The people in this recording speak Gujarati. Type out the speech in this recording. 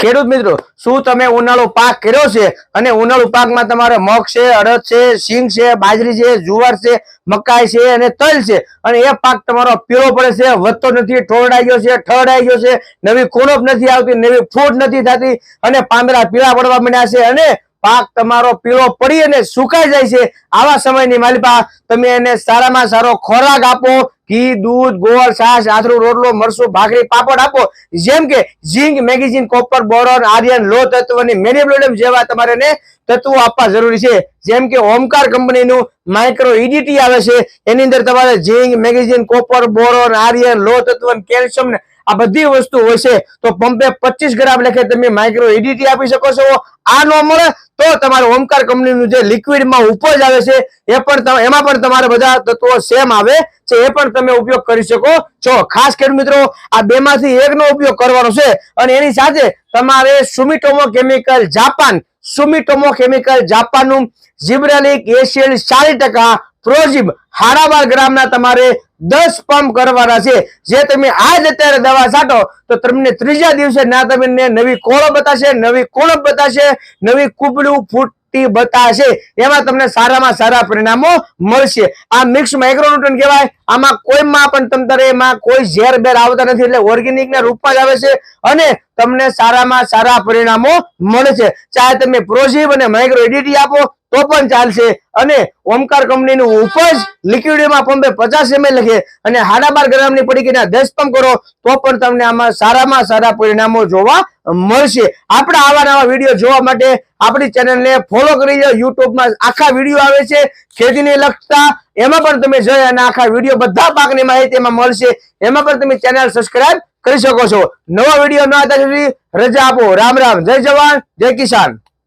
ખેડૂત મિત્રો, શું તમે ઉનાળુ પાક કર્યો છે? અને ઉનાળુ પાકમાં તમારે મગ છે, અડદ છે, સિંગ છે, બાજરી છે, જુવાર છે, મકાઈ છે અને તલ છે. અને એ પાક તમારો પીળો પડે છે, વધતો નથી, ઠોરડાઈ ગયો છે, ઠરડાઈ ગયો છે. નવી કુણપ નથી આવતી, નવી ફૂટ નથી થતી. અને પાંદડા પીળા પડવા માંડ્યા છે. અને પાક તમારો પીળો પડી અને સુકાઈ જાય છે. આવા સમયની માલિપા તમે એને સારામાં સારો ખોરાક આપો. ઘી, દૂધ, ગોળ, છાશ, આથરું, રોટલો મરસું ભાખરી, પાપડ આપો. જેમ કે zinc magnesium, copper, boron, iron, લો તત્વની મેનેબ્લોડિયમ જેવા તમારે તત્વો આપવા જરૂરી છે. જેમ કે ઓમકાર કંપનીનું માઇક્રો ઈડીટી આવે છે. એની અંદર તમારે zinc, magnesium, copper, boron, iron, લો તત્વ કેલ્શિયમ આ બધી વસ્તુ હોય છે, તો પંપે પચીસ ગ્રામ લખે તમે માઇક્રો ઈડીટી આપી શકો છો. આ ન મળે તો તમારે ઓમકાર કંપનીનું જે લિક્વિડમાં ઉપજ આવે છે, એ પણ એમાં પણ તમારે બધા તત્વો સેમ આવે છે, એ પણ તમે ઉપયોગ કરી શકો છો. ખાસ ખેડૂત મિત્રો, આ બે માંથી એકનો ઉપયોગ કરવાનો છે અને એની સાથે તમારે Sumitomo chemical Japan Sumitomo chemical જાપાનનું gibberellic acid ચાલીસ ટકા પ્રોઝિબ હાડાબાર ગ્રામના તમારે દસ પંપ કરવાના છે. જે તમે આજ અત્યારે દવા છાંટો, તો તમને ત્રીજા દિવસે ના તમને નવી કોળો બતાશે, નવી કોણપ બતાશે, નવી કુબડું ફૂટી બતાશે. એમાં તમને સારામાં સારા પરિણામો મળશે. આ મિક્સ માઇક્રોન્યુટ્રન કહેવાય. આમાં કોઈમાં પણ તમારે એમાં કોઈ ઝેર બેર આવતા નથી. એટલે ઓર્ગેનિક ના રૂપમાં જ આવે છે. અને તમને સારામાં સારા પરિણામો મળશે. ચાહે તમે પ્રોઝિબ અને માઇક્રો એડિટી આપો, તો પણ ચાલશે. અને ઓમકાર કંપનીનું ઉપજ લિક્વિડમાં પંપે પચાસ એમએલ લખે અને હાડા બાર ગ્રામની પડીકીના દસ પંપ કરો, તો પણ તમને આમાં સારામાં સારા પરિણામો જોવા મળશે. આપણા આવા નવા વીડિયો જોવા માટે આપણી ચેનલને ફોલો કરી દો યુટ્યુબમાં આખા વીડિયો આવે છે. ખેતીને લગતા એમાં પણ તમે જઈ અને આખા વીડિયો બધા પાકની માહિતી એમાં મળશે. એમાં પણ તમે ચેનલ સબસ્ક્રાઇબ કરી શકો છો. નવા વીડિયો ના હતા રજા આપો. રામ રામ. જય જવાન. જય કિસાન.